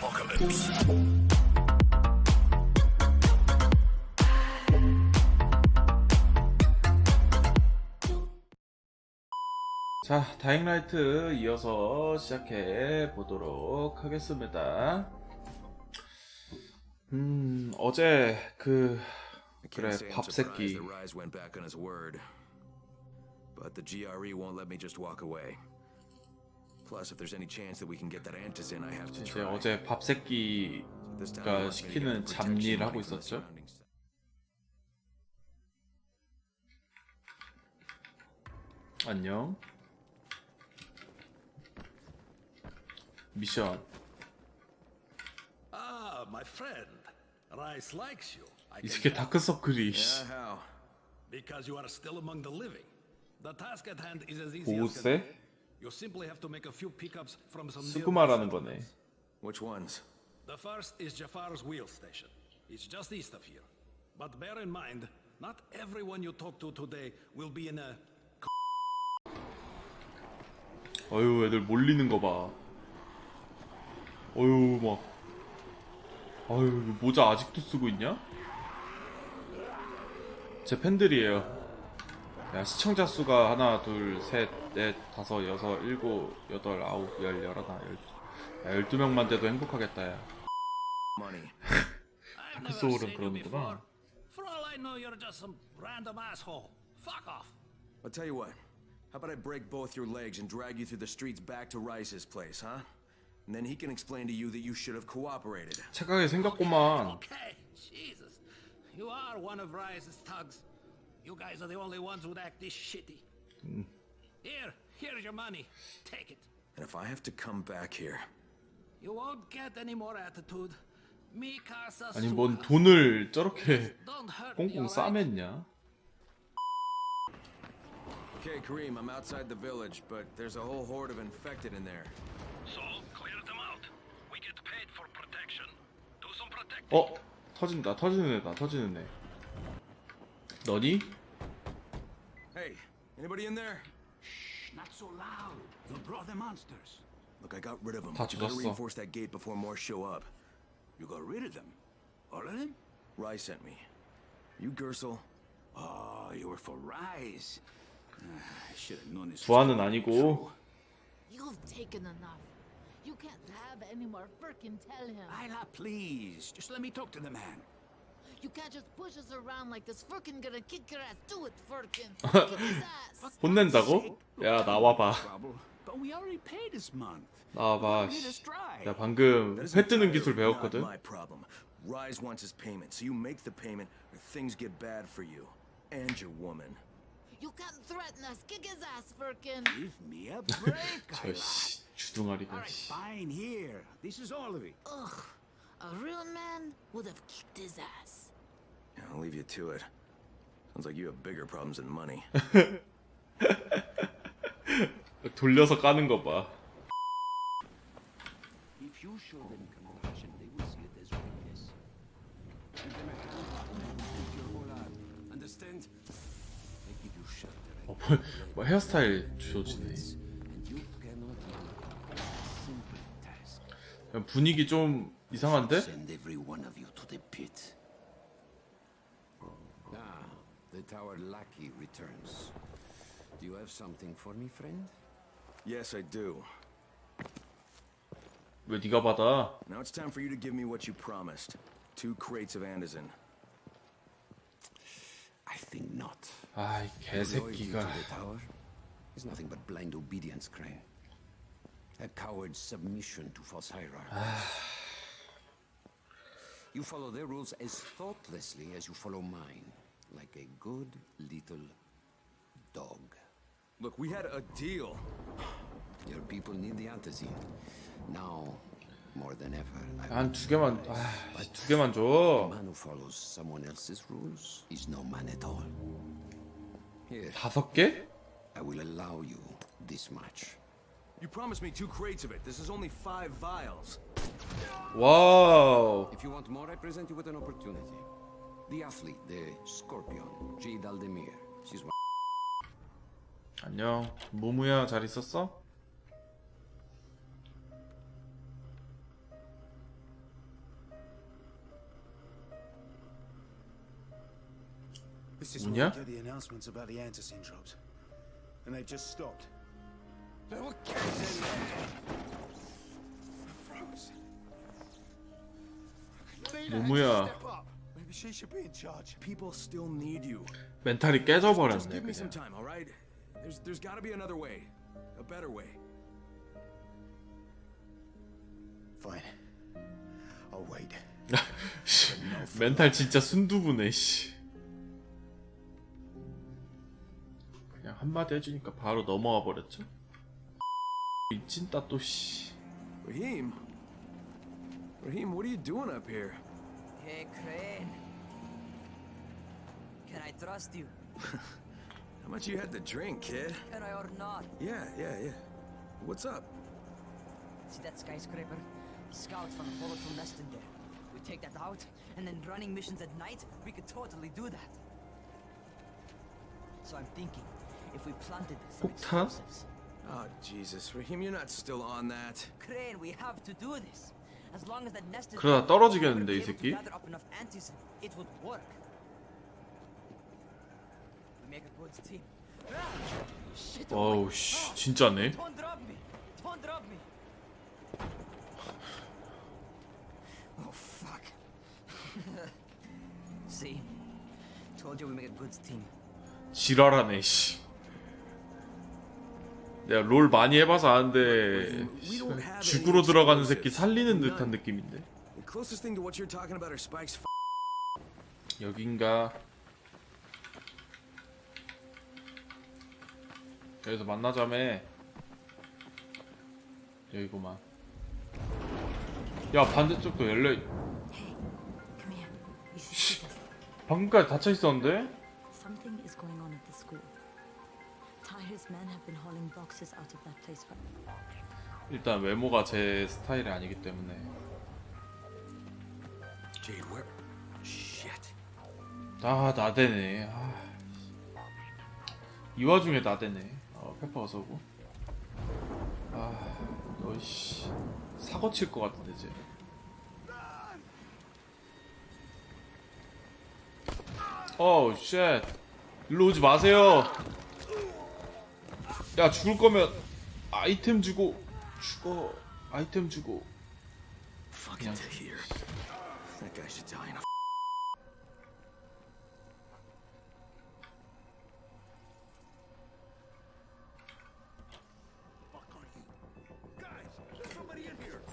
apocalypse. 자, 다잉라이트 이어서 시작해 보도록 하겠습니다. 음, 어제 그 그래 밥 새끼. But the GRE won't let me just walk away. Plus, if there's any chance that we can get that antizin, I have to 이제 try. 어제 밥 새끼 This time 가 he wants me to get 시키는 the 잡일 protection 하고 money from the 있었죠? surrounding s- 안녕. 미션. Ah, my friend. Rice likes you. I 이 can 새끼 tell. 다크서클이 Yeah, how? Because you are still among the living. The task at hand is as easy as 보호세? You simply have to make a few pickups from some nearby 스구마라는 거네. settlements. Which ones? The first is Jafar's wheel station. It's just east of here. But bear in mind, not everyone you talk to today will be in a 어휴, 애들 몰리는 거 봐. 어휴, 막. 어휴, 모자 아직도 쓰고 있냐? 제 팬들이에요. 야, 시청자 수가 하나, 둘, 셋, 넷, 다섯, 여섯, 일곱, 여덟, 아홉, 열, 열하나, 열, 야, 열두 명만 돼도 행복하겠다, 야. 다크 소울은 그러는구나. For all I know, you're just some random asshole. Fuck off. I'll tell you what. How about I break both your legs and drag you through the streets back to Rice's place, huh? And then he can explain to you that you should have cooperated. 착하게 생겼구만. Okay, Jesus. You are one of Rise's thugs. You guys are the only ones who'd act this shitty. Here, here's your money. Take it. And if I have to come back here, You won't get any more attitude. 아니, 뭔. 돈을 저렇게 Don't hurt me, 꽁꽁? 싸맸냐? Okay, Kareem, I'm outside the village, but there's a whole horde of infected in there. So, clear them out. We get paid for protection. Do some protecting. 어? 터진다, 터지는 애다, 터지는 애. 너니? Hey, anybody in there? Not so loud. You'll draw the monsters. Look, I got rid of them. 다 But you better 죽었어. reinforce that gate before more show up. You got rid of them. All of them? Rice sent me. You, Gersel? Oh, you were for Rise. Ah, I should have known this. was 부하는 gonna go 아니고 through. You've taken enough. You can't have any more. Frickin' tell him. Isla, please. Just let me talk to the man. You can't just push us around like this. Frickin' gonna kick your ass. Do it, Frickin'. Kick his ass. 혼낸다고? 야 나와봐 Trouble. But we already paid this month. 나와봐 Let 씨. us try. 나 방금 That is 회 뜨는 entirely 기술 not 배웠거든 my problem. Rise wants his payment, so you make the payment or things get bad for you. And your woman. You can't threaten us. Kick his ass, Frickin'. Give me a break, Isla. 저씨 주둥아리가 All right, 씨. fine. Here. This is all of it. Ugh. A real man would have kicked his ass. Yeah, I'll leave you to it. Sounds like you have bigger problems than money. 돌려서 까는 거 봐 If you show them compassion, they will see it as weakness. Give them a hand and your whole arm. Understand? I give you shelter and 어, 뭐, 뭐 헤어스타일 주어지네 bullets, and you cannot run. Simple task. 그냥 분위기 좀 이상한데? Send every one of you to the pit. Ah, the tower lackey returns. Do you have something for me, friend? yes, I do. 왜 네가 받아? Now it's time for you to give me what you promised. Two crates of Andazin. I think not. 아이 Loyalty to 개새끼가 the tower is nothing but blind obedience, Crane. A coward's submission to false hierarchy. you follow their rules as thoughtlessly as you follow mine, like a good little dog. Look, we had a deal. Your people need the antizin. Now, more than ever, I 한 두 개만 아두 개만 A 줘 man who follows someone else's rules is no man at all. Here, 다섯 개? I will allow you this much. You promised me two crates of it. This is only five vials. 와우 If you want more, I present you with an opportunity. The athlete, the scorpion, Jade Aldemir. She's one. 안녕 모무야 잘 있었어? This is where I get the announcements about the antocin drops. And they've just stopped. There were kids in there! I froze. I could lead a head momu야 step up. She should be in charge. People still need you. 멘탈이 Just 깨져버렸네 give me some 그냥 time, all right? There's there's got to be another way, a better way. Fine. I'll wait. 씨, 멘탈 진짜 순두부네 씨 그냥 한마디 해주니까 바로 넘어와 버렸죠 이 찐따 또씨 Raheem, Raheem, what are you doing up here? Hey, Crane. Can I trust you? How much you had to drink, kid? Can I or not? Yeah, yeah, yeah. What's up? See that skyscraper? Scouts from a volatile nest in there. We take that out, and then running missions at night, we could totally do that. So I'm thinking, if we planted some 폭탄? explosives. Oh, Jesus, Raheem, you're not still on that. Crane, we have to do this. As long as that nest is 그러다 떨어지겠는데, 이 새끼? gather up enough antisyn, it would work. We make a good team. Ah! Shit, 어우 씨 진짜네 Don't drop me! Don't drop me! Oh fuck. See? Told you we make a good team. 지랄하네 씨 내가 롤 많이 해봐서 아는데 죽으로 들어가는 새끼. 살리는. 듯한 느낌인데 여긴가 여기서 만나자매 여기구만 야 반대쪽도 열려. 방금까지 닫혀 있었는데 Something is going on at the school. 일단 외모가 제 스타일이 아니기 때문에. Jade, where? Shit. 아 나대네. 아. 이 와중에 나대네. 어 페퍼 어서고. 아너씨. 사고 칠 것 같은데 쟤 어우 쉣. 일로 오지 마세요 야 죽을 거면 아이템 주고 죽어 아이템 주고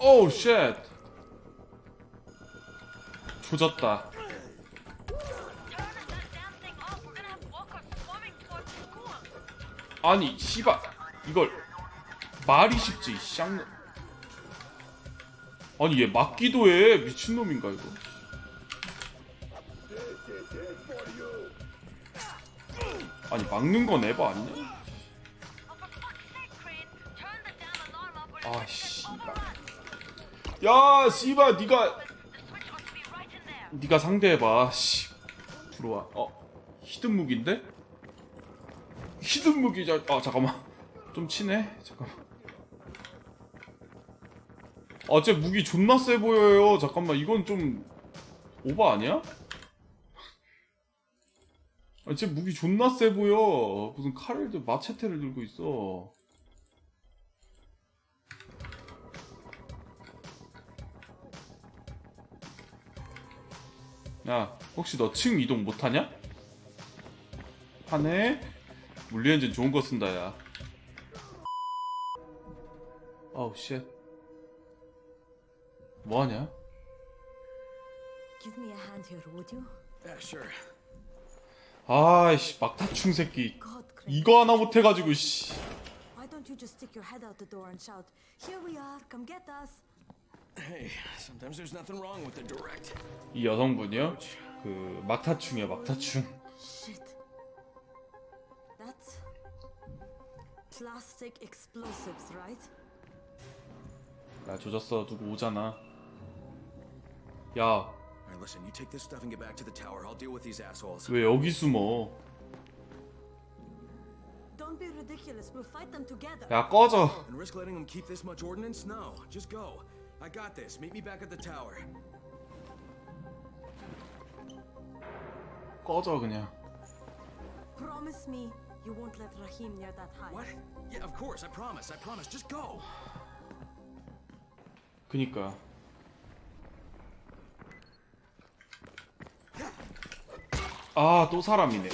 a 오우 쉣 조졌다 아니 씨발. 이걸 말이 쉽지 쌍 아니 얘 막기도 해. 미친놈인가 이거? 아니 막는 건 에바 아니냐 아 씨발. 야 씨발 니가 니가 상대해봐. 씨 들어와. 어 히든 무기인데 히든 무기 자. 아 잠깐만. 좀 치네 잠깐만. 아쟤 무기 존나 세 보여요. 잠깐만 이건 좀 오바 아니야? 아, 쟤 무기 존나 세 보여. 무슨 칼을 들 마체테를 들고 있어. 야, 혹시 너 층 이동 못하냐? 하네? 물리 엔진 좋은 거 쓴다, 야. 어우, 쉣. 뭐하냐? Give me a hand here, would you? Yeah, sure. 아이씨, 막타충 새끼. God, Crane. 이거 하나 못해가지고, 씨. Why don't you just stick your head out the door and shout, "Here we are, come get us"? Hey, sometimes there's nothing wrong with the direct. 이 여성분이요? 그, 막타충이야, 막타충. Shit. Plastic explosives, right? 야, 조졌어. 누구 오잖아. 야, All right, listen, you take this stuff and get back to the tower. I'll deal with these assholes. 왜 여기 숨어? Don't be ridiculous. We'll fight them together. 야, 꺼져. And risk letting them keep this much ordnance? No, just go. I got this. Meet me back at the tower. 꺼져, 그냥. Promise me you won't let Rahim near that high. What? Yeah, of course. I promise. I promise. Just go. 그니까 아 또 사람이네